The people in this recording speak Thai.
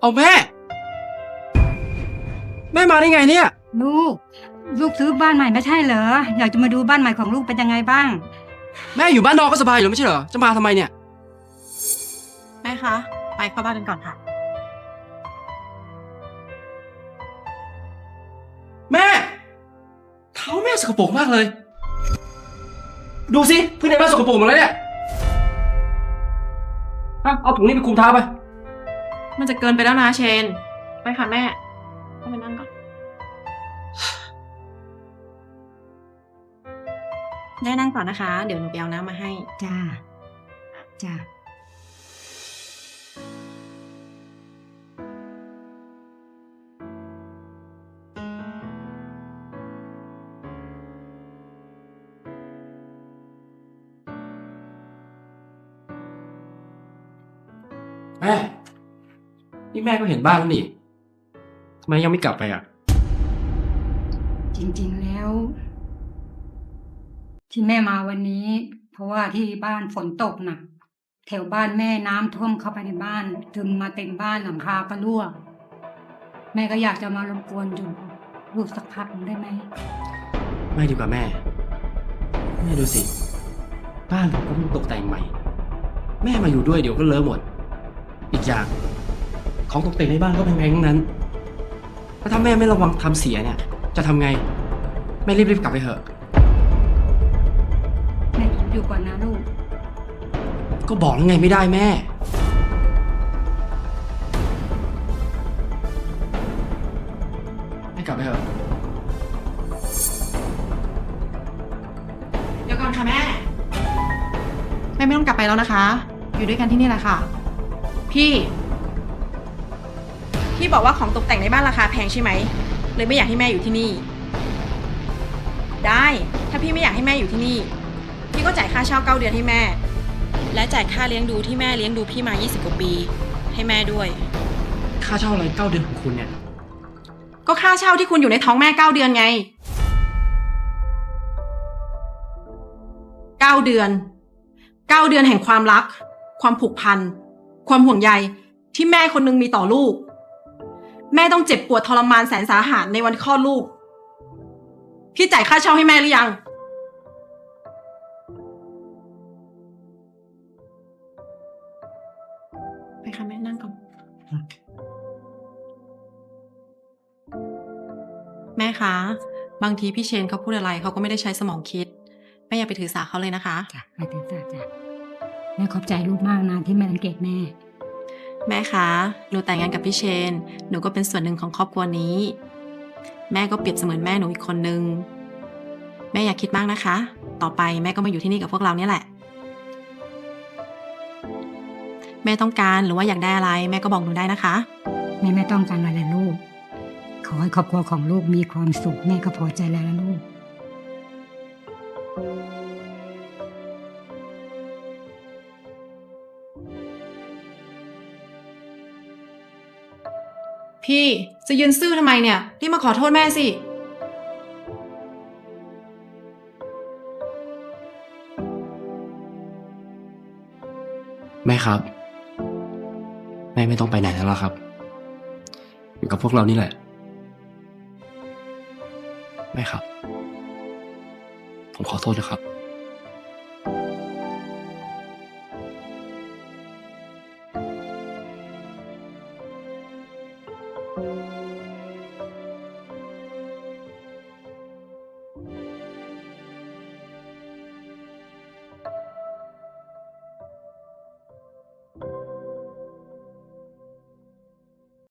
เอาแม่ แม่มาได้ไงเนี่ย ลูก ลูกซื้อบ้านใหม่ไม่ใช่เหรอ อยากจะมาดูบ้านใหม่ของลูกเป็นยังไงบ้าง แม่อยู่บ้านนอกก็สบายอยู่ไม่ใช่เหรอ จะมาทำไมเนี่ย แม่คะ ไปเข้าบ้านกันก่อนค่ะ แม่ เท้าแม่สกปรกมากเลย ดูสิเพื่อนในบ้านสกปรกหมดแล้วเนี่ยอะเอาถุงนี้ไปคลุมเท้าไป มันจะเกินไปแล้วนะเชน ไปค่ะแม่เข้าไปนั่งก่อน ได้นั่งก่อนนะคะ เดี๋ยวหนูไปเอาน้ำมาให้ จ้า จ้า แม่ นี่แม่ก็เห็นบ้านแล้วนี่ทำไมยังไม่กลับไปอะ จริงๆแล้ว ที่แม่มาวันนี้ เพราะว่าที่บ้านฝนตกหนักแถวบ้านแม่น้ำท่วมเข้าไปในบ้านถึงมาเต็มบ้านหลังคาก็รั่ว แม่ก็อยากจะมารบกวนอยู่ลูกสักพักหนึ่งได้ไหมไม่ดีกว่าแม่ แม่ดูสิ บ้านผมก็เพิ่งตกแต่งใหม่ แม่มาอยู่ด้วยเดี๋ยวก็เลอะหมด อีกอย่าง ของตกแต่งในบ้านก็แพงๆทั้งนั้น แล้วถ้าแม่ไม่ระวังทำเสียเนี่ย จะทำไง แม่รีบๆกลับไปเถอะ แม่ขออยู่ก่อนนะลูก ก็บอกแล้วไงไม่ได้แม่ไม่กลับไปเถอะ เดี๋ยวก่อนค่ะแม่ แม่ไม่ต้องกลับไปแล้วนะคะ อยู่ด้วยกันที่นี่แหละค่ะ พี่ พี่บอกว่าของตกแต่งในบ้านราคาแพงใช่ไหม เลยไม่อยากให้แม่อยู่ที่นี่ ได้ ถ้าพี่ไม่อยากให้แม่อยู่ที่นี่ พี่ก็จ่ายค่าเช่าเก้าเดือนให้แม่ และจ่ายค่าเลี้ยงดูที่แม่เลี้ยงดูพี่มา 20 กว่าปี ให้แม่ด้วย ค่าเช่าอะไรเก้าเดือนของคุณเนี่ย ก็ค่าเช่าที่คุณอยู่ในท้องแม่เก้าเดือนไงเก้าเดือนเก้าเดือนแห่งความรัก ความผูกพัน ความห่วงใยที่แม่คนหนึงมีต่อลูก แม่ต้องเจ็บปวดทรมานแสนสาหัสในวันคลอดลูก พี่จ่ายค่าเช่าให้แม่หรือยัง ไปค่ะแม่นั่งก่อน แม่คะ บางทีพี่เชนเขาพูดอะไรเขาก็ไม่ได้ใช้สมองคิด แม่อย่าไปถือสาเขาเลยนะคะ จ้ะไม่ติดจ้ะจ้ะแม่ขอบใจลูกมากนะที่แม่สังเกตแม่ แม่คะหนูแต่งงานกับพี่เชน หนูก็เป็นส่วนหนึ่งของครอบครัวนี้ แม่ก็เปรียบเสมือนแม่หนูอีกคนนึง แม่อย่าคิดมากนะคะ ต่อไปแม่ก็มาอยู่ที่นี่กับพวกเราเนี่ยแหละ แม่ต้องการหรือว่าอยากได้อะไร แม่ก็บอกหนูได้นะคะ แม่ไม่ต้องการอะไรลยลูก ขอให้ครอบครัวของลูกมีความสุขแม่ก็พอใจแล้วนะลูก พี่จะยืนซื่อทำไมเนี่ยรีบมาขอโทษแม่สิ แม่ครับ แม่ไม่ต้องไปไหนแล้วล่ะครับ อยู่กับพวกเรานี่แหละ แม่ครับ ผมขอโทษนะครับ